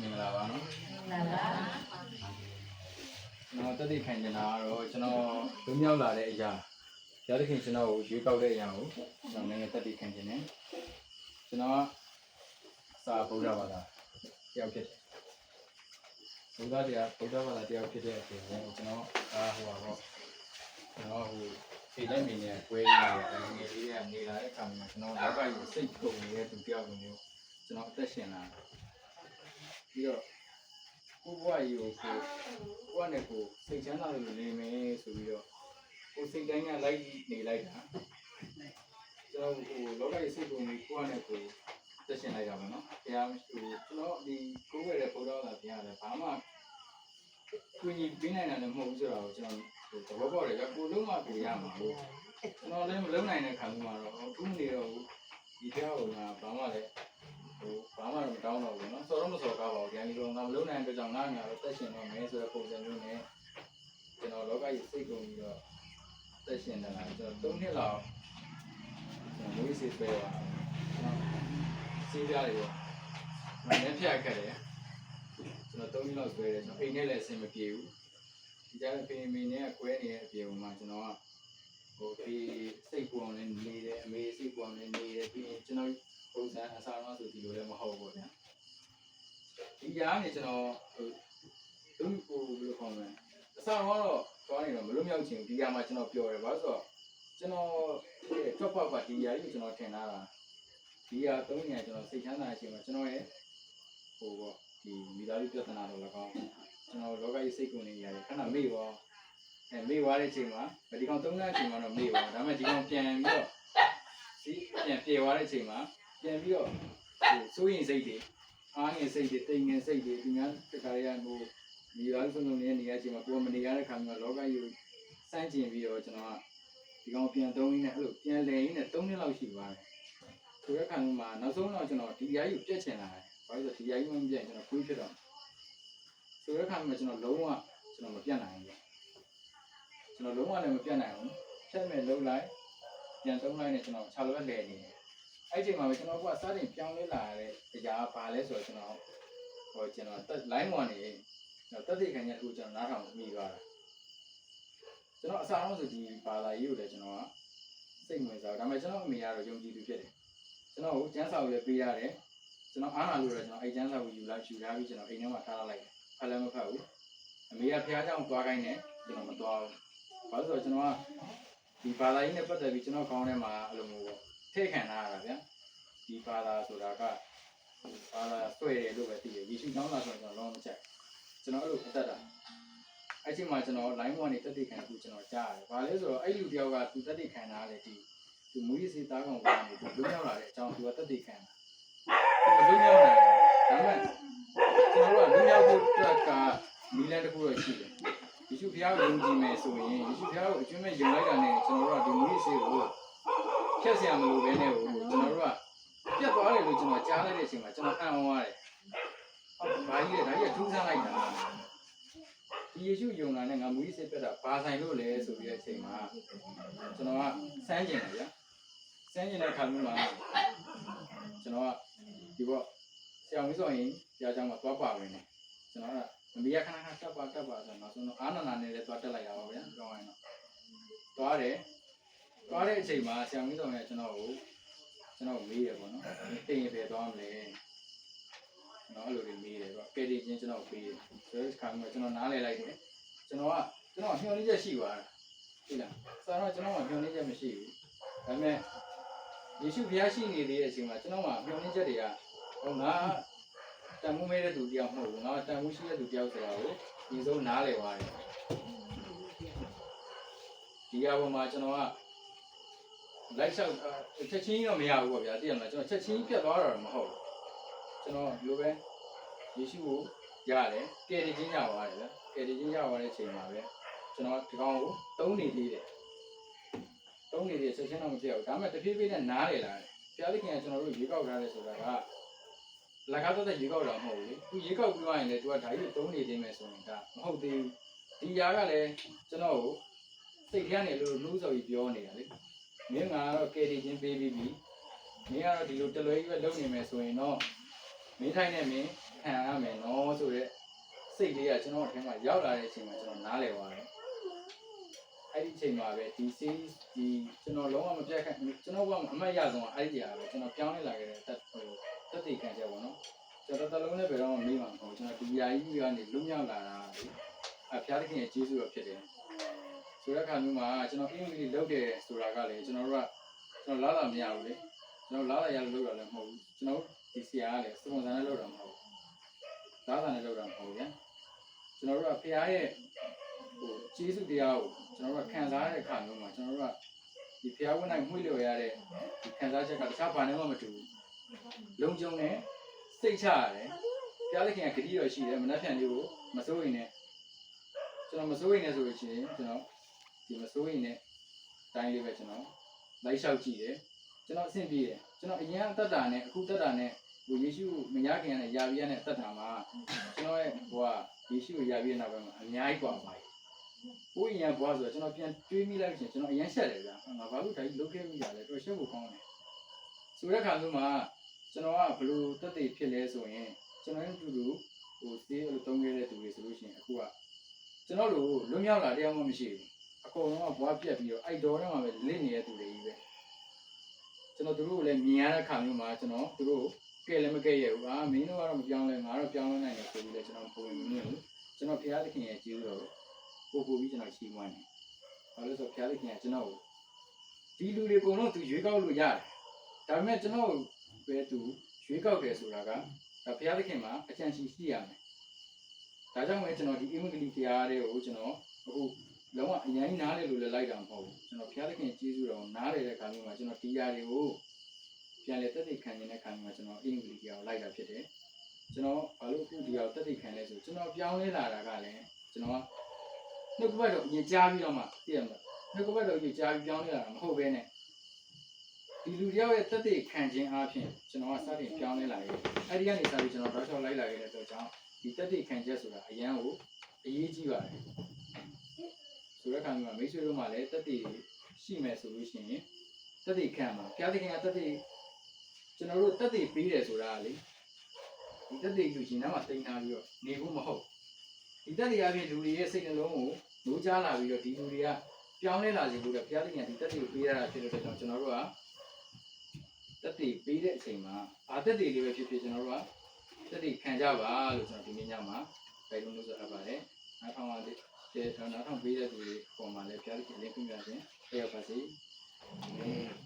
မင်္ဂလာပါနော်လာလာကျွန်တော်တက်တည်ခံနေတာကတော့ကျွန်တော်လွမြောက်လာတဲ့အရာရသခင်ကျွန်တော်ကိုရွေးကောက်တဲ့အရာကိုကျွန်တော်လည်းတက်တည်ခံနေတယ်ကျွန်တော်ကစာဗုဒ္ဓဘာသာတယောက်ဖြစ်တယ်ဗုဒ္ဓတရားဗုဒ္ဓဘာသာတယောက်ဖြစ်တဲ့အချိန်ကိုကျွန်တော်အာဟိုပါပေါ့ကျွန်တော်ဟိုစိတ်တိုင်းမြင်နေကွဲနေတယ်ငယ်လေးကနေလာတဲ့အခါမှာကျွန်တော်လောကကြီးစိတ်ကုန်နေတဲ့သူတယောက်လိုမျိုးကျွန်တော်အသက်ရှင်လာ ပြီးတော့ကိုဘွားကြီးကိုကိုကိုယ့်နဲ့ကိုယ်စိတ်ချမ်းသာလို့နေမယ်ဆိုပြီးတော့ကိုယ်စိတ်တိုင်းကလိုက်နေလိုက်တာကျွန်တော်ဟိုလောကရဲ့စိတ်ကိုယ်ကိုကိုယ့်နဲ့ကိုယ်သက်ရှင်လိုက်တာပါနော်။တရားဟိုကျွန်တော်ဒီကိုယ်ရဲ့ဘုရားလာဘုရားလည်းဘာမှကိုယ်ကြီးပြီးနိုင်တယ်လည်းမဟုတ်ဘူးဆိုတော့ကျွန်တော်သဘောပေါက်တယ်ကကိုယ်လုံးမကိုရမှာလို့ကျွန်တော်လည်းမလုံးနိုင်တဲ့ခံမှုမှာတော့အခုနေတော့ဒီတရားကိုငါဘာမှလည်းဟိုဘာမှတော့ လိုငါမလုံးနိုင်တဲ့အတွက်ကြောင့်ငါငါတော့သက်ရှင်တော့မယ်ဆိုတဲ့ပုံစံမျိုးနဲ့ကျွန်တော်လောကကြီးစိတ်ကုန်ပြီးတော့သက်ရှင်နေတာကျွန်တော်၃နှစ်လောက်ကျွန်တော်မွေးစေးပဲပါကျွန်တော်စီးပြားတွေပေါ့မနေ့ဖြတ်ခဲ့တယ်ကျွန်တော်၃နှစ်လောက်ဆွဲတယ်ကျွန်တော်အိမ်နဲ့လည်းအဆင်မပြေဘူးဒီကြားဖေးမင်းနဲ့ကွဲနေတဲ့အပြင်မှာကျွန်တော်ကဟိုဖေးစိတ်ပူအောင်လည်းနေတယ်အမေစိတ်ပူအောင်လည်းနေတယ်ပြီးရင်ကျွန်တော်ပုံစံအစားတော့ဆိုဒီလိုလည်းမဟုတ်ဘူး ဗျာဒီကြားနေကျွန်တော်ဟိုသူ့ကိုဘယ်လိုခေါ်မလဲအစားတော့သွားနေတော့မလွတ်မြောက်ချင်ဘူးဒီကြားမှာကျွန်တော်ပြောတယ်ဘာလို့ဆိုတော့ကျွန်တော်ရဲ့ top up ကဒီကြားကြီးကျွန်တော်ထင်ထားတာဒီကြားသုံးနေကျွန်တော်စိတ်ချမ်းသာတဲ့အချိန်မှာကျွန်တော်ရဲ့ဟိုပေါ့ဒီမိသားစုပြဿနာတော့လည်းကောင်းကျွန်တော်လောကကြီးစိတ်ကုန်နေရတယ်ခဏမေ့ပါအဲမေ့သွားတဲ့အချိန်မှာဒီကောင်သုံးတဲ့အချိန်မှာတော့မေ့ပါဒါပေမဲ့ဒီကောင်ပြန်ပြီးတော့ဒီပြန်ပြေသွားတဲ့အချိန်မှာပြန်ပြီးတော့ဟိုစိုးရင်စိတ်တွေ အားငယ်စိတ်တွေတိမ်ငယ်စိတ်တွေဒီများတခါရဟိုဒီရောဆုံးလုံးနေတဲ့နေရာချင်းမှာကိုယ်မနေရတဲ့ခါမျိုးလောကကြီးကိုစမ်းကျင်ပြီးတော့ကျွန်တော်ကဒီကောင်ပြန်သုံးရင်းနဲ့အဲ့လိုပြန်လဲရင်းနဲ့3နှစ်လောက်ရှိပါတယ်ဆိုတဲ့ခါမျိုးမှာနောက်ဆုံးတော့ကျွန်တော်ဒီရားကြီးကိုပြက်ချင်လာတယ်ဘာလို့လဲဆိုဒီရားကြီးမပြက်ကျွန်တော်ခွေးဖြစ်တော့ဆိုတဲ့ခါမျိုးမှာကျွန်တော်လုံးဝကျွန်တော်မပြတ်နိုင်ဘူးကျွန်တော်လုံးဝလည်းမပြတ်နိုင်ဘူးဖြတ်မဲ့လုံးလိုက်ပြန်သုံးလိုက်နဲ့ကျွန်တော်ခြာလိုပဲလဲနေတယ်အဲ့ဒီချိန်မှာပဲကျွန်တော်ကစတင်ပြောင်းလဲလာတဲ့တ ရာဘာလဲဆိုတော့ကျွန်တော်ဟောကျွန်တော် line 1နေတော့တက်တဲ့ခံချက်ကိုကျွန်တော်နားထောင်မိသွားတာကျွန်တော်အစားအောင်ဆိုဒီဘာသာရေးကိုလည်းကျွန်တော်ကစိတ်ဝင်စားဒါပေမဲ့ကျွန်တော်အမေကတော့ယုံကြည်သူဖြစ်တယ်ကျွန်တော်ကိုကျန်းစာကိုလည်းပေးရတယ်ကျွန်တော်အားနာလို့လည်းကျွန်တော်အဲ့ကျန်းစာကိုယူလိုက်ယူထားပြီးကျွန်တော်အိမ်ထဲမှာထားလိုက်တယ်ဖတ်လည်းမဖတ်ဘူးအမေကဖះကြောင်သွားခိုင်းတယ်ကျွန်တော်မသွားဘူးဘာလို့ဆိုတော့ကျွန်တော်ကဒီဘာသာရေးနဲ့ပတ်သက်ပြီးကျွန်တော်ခေါင်းထဲမှာအလိုမျိုးပေါ့ထည့်ခံထားရတာဗျာဒီဘာသာဆိုတာက ဘာသာတွေ့တယ်လို့ပဲသိတယ်ယေရှုနောက်လာဆိုတော့ကျွန်တော်လုံးဝမကြိုက်ကျွန်တော်အဲ့လိုအသက်တာအဲ့ဒီမှာကျွန်တော် line 1နေတက်တိခံကူကျွန်တော်ကြားရတယ်။ဘာလဲဆိုတော့အဲ့လူတယောက်ကသူတက်တိခံတာလေဒီသူမူရစီသားကောင်ကနေသူလွတ်ရောက်လာတဲ့အကြောင်းသူကတက်တိခံတာ။သူလွတ်ရောက်လာတယ်။ဒါပေမဲ့ကျွန်တော်ကလွတ်ရောက်ဖို့အတွက်ကနီလန်တစ်ခုတော့ရှိတယ်။ယေရှုဖျားကိုယုံကြည်မယ်ဆိုရင်ယေရှုဖျားကိုအကျွမ်းမဲ့ယုံလိုက်တာနဲ့ကျွန်တော်တို့ကဒီမူရစီကိုဖျက်ဆီးရမလို့ပဲနဲ့ကိုကျွန်တော်တို့က ပြတ်သွားတယ်လို့ကျွန်တော်ကြားလိုက်တဲ့အချိန်မှာကျွန်တော်အံ့ဩရတယ်။ဟုတ်ဘာကြီးလဲဒါကြီးကထူးဆန်းလိုက်တာ။ဒီယေရှုယုံလာနဲ့ငါမူကြီးစိတ်ပြတ်တာဘာဆိုင်လို့လဲဆိုပြီးတဲ့အချိန်မှာကျွန်တော်ကစမ်းကျင်တယ်ဗျာ။စမ်းကျင်တဲ့အခါမျိုးမှာကျွန်တော်ကဒီပေါ့ဆရာမင်းဆိုရင်ဆရာကျောင်းမှာသွားပါဝင်တယ်။ကျွန်တော်ကမမီးရခဏခဏတက်ပါတက်ပါဆိုတော့ကျွန်တော်အာနာနာနဲ့လည်းသွားတက်လိုက်တာပါဗျာ။ပြောရရင်တော့သွားတယ်။သွားတဲ့အချိန်မှာဆရာမင်းဆိုရင်ကျွန်တော်ကို ကျွန်တော်မေးရပေါ့နော်။တင်ရပဲသွားမလဲ။ကျွန်တော်အဲ့လိုတွေမေးတယ်ပေါ့။ကယ်တင်ချင်းကျွန်တော်ပေးတယ်။ဆိုတော့ခါမျိုးကျွန်တော်နားလည်လိုက်တယ်။ကျွန်တော်ကကျွန်တော်ညှော်နှိချက်ရှိသွားတာ။ဟုတ်လား။ဆိုတော့ကျွန်တော်ကညှော်နှိချက်မရှိဘူး။ဒါပေမဲ့ယေရှုဘုရားရှိနေသေးတဲ့အချိန်မှာကျွန်တော်ကညှော်နှိချက်တွေကဟောငါတန်မှုမဲတဲ့သူတယောက်မဟုတ်ဘူး။ငါတန်မှုရှိတဲ့သူတယောက်ဆိုတာကိုဒီဆုံးနားလည်သွားတယ်။ဒီအပေါ်မှာကျွန်တော်က လိုက်လျှောက်ချက်ချင်းတော့မရဘူးပေါ့ဗျာသိရမလားကျွန်တော်ချက်ချင်းပြတ်သွားတာတော့မဟုတ်ဘူးကျွန်တော်ဒီလိုပဲယေရှုကိုရတယ်ကယ်တင်ခြင်းရပါတယ်ဗျာကယ်တင်ခြင်းရသွားတဲ့အချိန်မှာပဲကျွန်တော်ဒီကောင်ကိုသုံးနေသေးတယ်သုံးနေသေးချက်ချင်းတော့မပြတ်ဘူးဒါပေမဲ့တဖြည်းဖြည်းနဲ့နားလေလာတယ်ဘုရားသခင်ကကျွန်တော်တို့ရေကောက်ထားတယ်ဆိုတာကလကားတော့ရေကောက်တာမဟုတ်ဘူးလေသူရေကောက်ပြီးသွားရင်လေသူကဓာကြီးကိုသုံးနေသေးမယ်ဆိုရင်ဒါမဟုတ်သေးဘူးဒီຢာကလည်းကျွန်တော်ကိုစိတ်ထဲကနေလို့နှူးစော်ပြီးပြောနေတာလေ မင်းကတော့ကယ်ရီချင်းပေးပြီးပြီမင်းကတော့ဒီလိုတလွဲကြီးပဲလုပ်နေမယ်ဆိုရင်တော့မင်းထိုင်နေမင်းခံရမယ်နော်ဆိုတော့စိတ်လေးကကျွန်တော်အထင်မှာရောက်လာတဲ့အချိန်မှာကျွန်တော်နားလည်သွားတယ်အဲ့ဒီအချိန်မှာပဲဒီ series ဒီကျွန်တော်လုံးဝမပြတ်ခန့်ကျွန်တော်ကအမှတ်ရဆုံးအဲ့ဒီအရာပဲကျွန်တော်ပြောင်းလဲလာခဲ့တဲ့တက်ဟိုတက်တည်ခံချက်ပေါ့နော်ကျွန်တော်တလုံးနဲ့ဘယ်တော့မှမေးမှာမဟုတ်ဘူးကျွန်တော်ဒီယာကြီးကနေလွတ်မြောက်လာတာလေအဖျားသခင်ရဲ့ကျေးဇူးတော်ဖြစ်တယ် ဆိုတဲ့အခါမျိုးမှာကျွန်တော်အင်္ဂလိပ်လုပ်တယ်ဆိုတာကလေကျွန်တော်တို့ကကျွန်တော်လာတာမရဘူးလေကျွန်တော်လာတာရလို့လုပ်တာလည်းမဟုတ်ဘူးကျွန်တော်ဒီဆရာကလည်းစပွန်ဆာနဲ့လုပ်တာမဟုတ်ဘူးလာတာနဲ့လုပ်တာမဟုတ်ဘူးဗျာကျွန်တော်တို့ကဖျားရဲ့ဟိုကျေးဇူးတရားကိုကျွန်တော်တို့ကခံစားရတဲ့အခါမျိုးမှာကျွန်တော်တို့ကဒီဖျားဝင်နိုင်မှုလျော်ရတဲ့ဒီခံစားချက်ကတခြားဘာနဲ့မှမတူဘူးလုံခြုံတယ်စိတ်ချရတယ်ဖျားသခင်ကဂတိတော်ရှိတယ်မနှက်ဖြန်လေးကိုမစိုးရင်နဲ့ကျွန်တော်မစိုးရင်နဲ့ဆိုလို့ရှိရင်ကျွန်တော် ဒီမစိုးရင်လည်းတိုင်းလေးပဲကျွန်တော်လိုက်လျှောက်ကြည့်တယ်ကျွန်တော်အဆင်ပြေတယ်ကျွန်တော်အရင်အသက်တာနဲ့အခုသက်တာနဲ့ဟိုယေရှုမရခင်နဲ့ယာဘီရနဲ့သက်တာမှာကျွန်တော်ရဲ့ဟိုကယေရှုကိုယာဘီရနောက်ပိုင်းမှာအများကြီးကွာပါတယ်။ဟိုရင်ကွာဆိုတော့ကျွန်တော်ပြန်တွေးမိလိုက်ချင်းကျွန်တော်အရင်ရှက်တယ်ဗျာ။ငါဘာလို့ဒါကြီးလုတ်ခဲ့မိတာလဲတော်ရှက်ဖို့ကောင်းတယ်။ဆိုတဲ့ခါမျိုးမှာကျွန်တော်ကဘလို့တက်တေဖြစ်လဲဆိုရင်ကျွန်တော်ရဲ့တူတူဟိုစေးလို့တုံးခဲ့တဲ့သူတွေဆိုလို့ရှိရင်အခုကကျွန်တော်တို့လွတ်မြောက်လာတရားမှမရှိဘူး အကုန်လုံးကဘွားပြက်ပြီးတော့အိုက်တော်ထဲမှာပဲလစ်နေတဲ့သူတွေကြီးပဲ။ကျွန်တော်တို့ကိုလည်းမြင်ရတဲ့ခါမျိုးမှာကျွန်တော်တို့ကဲလည်းမကဲရဘူး။အာမင်းတို့ကတော့မပြောင်းလဲငါတော့ပြောင်းလဲနိုင်တယ်ဆိုပြီးလည်းကျွန်တော်ပုံမြင်နေဘူး။ကျွန်တော်ဖခင်သခင်ရဲ့ကျေးဇူးတော်ကိုပို့ပို့ပြီးကျွန်တော်ရှင်းမွမ်းတယ်။ဘာလို့ဆိုဖခင်သခင်ကကျွန်တော်ကိုဒီလူတွေအကုန်လုံးသူရွေးကောက်လို့ရတယ်။ဒါပေမဲ့ကျွန်တော်ပဲသူရွေးကောက်တယ်ဆိုတာကဒါဖခင်သခင်မှာအကြံရှိရှိရမယ်။ဒါကြောင့်ပဲကျွန်တော်ဒီအင်္ဂလိပ်တရားတွေကိုကျွန်တော်အခု လုံးဝအရင်နားလေလို့လည်းလိုက်တာမဟုတ်ဘူးကျွန်တော်ဖခင်သခင်ကျေးဇူးတော်နားလေတဲ့ခါမျိုးမှာကျွန်တော်ဒီຢာတွေကိုပြန်လေတက်တည်ခံနေတဲ့ခါမျိုးမှာကျွန်တော်အင်္ဂလိပ်တရားကိုလိုက်တာဖြစ်တယ်ကျွန်တော်ဘာလို့အခုဒီဟာတက်တည်ခံလဲဆိုကျွန်တော်ပြောင်းလဲလာတာကလည်းကျွန်တော်နှုတ်ကပတ်တော့အရင်ကြားပြီးတော့မှသိရမှာနှုတ်ကပတ်တော့အရင်ကြားပြီးပြောင်းလဲလာတာမဟုတ်ဘဲနဲ့ဒီလူတယောက်ရဲ့တက်တည်ခံခြင်းအပြင်ကျွန်တော်ကစတင်ပြောင်းလဲလာခဲ့အဲ့ဒီကနေစပြီးကျွန်တော်တော့ချောက်လိုက်လာခဲ့တဲ့အတွက်ကြောင့်ဒီတက်တည်ခံချက်ဆိုတာအရန်ကိုအရေးကြီးပါတယ် ဆိုတဲ့အခါမျိုးမှာမိတ်ဆွေတို့မှလည်းတက်တည်ရှိမယ်ဆိုလို့ရှိရင်တက်တည်ခံမှာဘုရားသခင်ကတက်တည်ကျွန်တော်တို့တက်တည်ပေးတယ်ဆိုတာကလေဒီတက်တည်လူရှင်နားမှာတင်ထားပြီးတော့နေဖို့မဟုတ်ဒီတက်တည်အပြင်လူတွေရဲ့စိတ်နှလုံးကိုနိုးကြားလာပြီးတော့ဒီလူတွေကပြောင်းလဲလာစေဖို့တော့ဘုရားသခင်ကဒီတက်တည်ကိုပေးရတာဖြစ်တဲ့အတွက်ကြောင့်ကျွန်တော်တို့ကတက်တည်ပေးတဲ့အချိန်မှာအာတက်တည်လေးပဲဖြစ်ဖြစ်ကျွန်တော်တို့ကတက်တည်ခံကြပါလို့ကျွန်တော်ဒီနေ့ညမှာတိုက်တွန်းလို့ဆိုအပ်ပါတယ်အားထောင်ပါသေး ကျေနားထောင်ပေးတဲ့သူတွေပုံမှန်လည်းဖျားသခင်လည်းပြပြခြင်းပြရပါစေ။